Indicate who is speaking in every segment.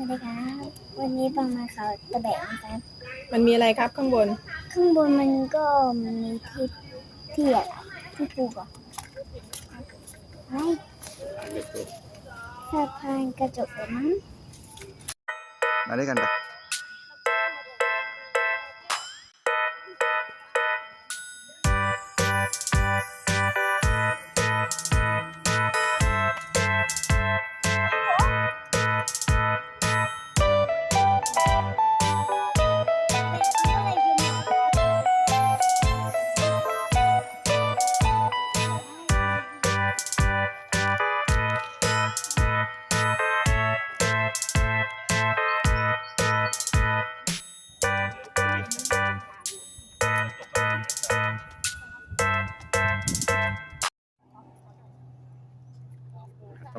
Speaker 1: สวัสดีครับวันนี้ปังมาเขาตะแบกนะครับ
Speaker 2: มันมีอะไรครับข้างบน
Speaker 1: ข้างบนมันก็มีที่ที่อะไรที่ปลูกเหรอะไม่สะพานกระจกเหรอมั้ง
Speaker 3: มาด้วยกันปะ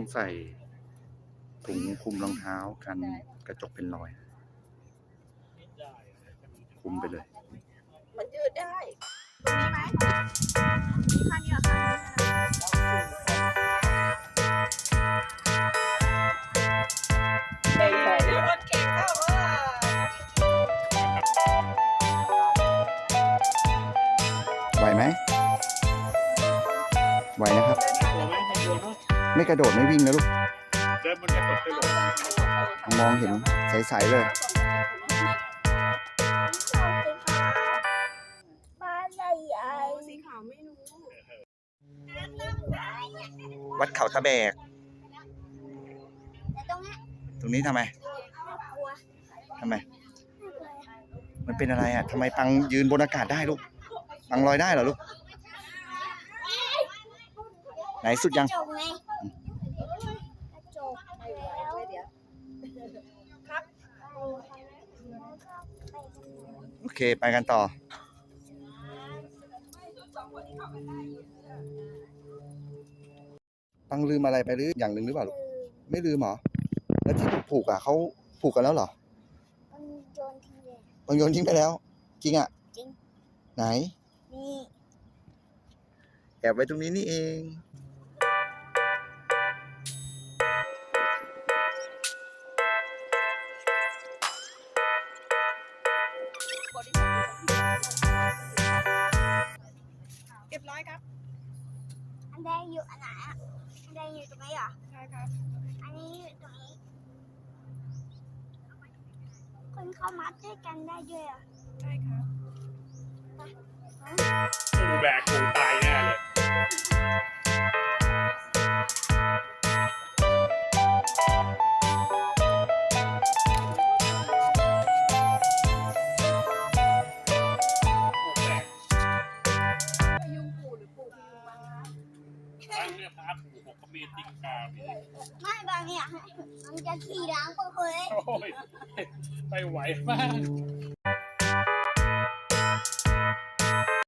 Speaker 3: ต้องใส่ถุงคลุมรองเท้ากันกระจกเป็นรอย คลุมไปเลย
Speaker 2: มันยืดได้ตรงนี้ไหมมีข้างนี้เหรอคะเก่งเลยรถเก่งเข้าว่า
Speaker 3: ไหวไหมไหวนะครับ ไม่กระโดดไม่วิ่งนะลูก
Speaker 4: เดินบนกระจกได้ลง
Speaker 3: มองเห็นใสๆเลย
Speaker 1: บ้านใหญ่
Speaker 2: สีขาวไม่รู้
Speaker 3: วัดเขาตะแบก
Speaker 1: แต่ตรงนี้
Speaker 3: ตรงนี้ทำไม
Speaker 1: น่ากลัว
Speaker 3: ทำไม มันเป็นอะไรอะทำไมปังยืนบนอากาศได้ลูก ปังลอยได้เหรอลูก ไหนสุดยัง
Speaker 1: กระจกไงก ระจกแล้ว
Speaker 3: โอเค ไปกันต่อปังลืมอะไรไปหรืออย่างหนึ่งหรือเปล่าลูกไม่ลืมเหรอ แล้วที่ผูกอะเขาผูกกันแล้วเหรอ
Speaker 1: มันโยนทิ้งเลย
Speaker 3: ปังโยนทิ้งไปแล้ว จริงอะ
Speaker 1: จริง
Speaker 3: ไหน
Speaker 1: นี่
Speaker 3: แอบไว้ตรงนี้นี่เอง
Speaker 2: เรียบร้อยครับ
Speaker 1: อันแดงอยู่อันไหนอะอันแดงอยู่ตรงนี้เหรอ
Speaker 2: ใช่ครับ
Speaker 1: อันนี้อยู่ตรงนี้ คนเข้ามาด้วยกันได้ด้วยเหรอะ
Speaker 2: ใช่ครับ
Speaker 4: กู ตั้งเนี่ยพาผูกหกก็มีติงกามี
Speaker 1: ไม่บางเนี่ยมันจะขี่ล้างเพื่อเคย
Speaker 4: โอ้ยไปไหวมาก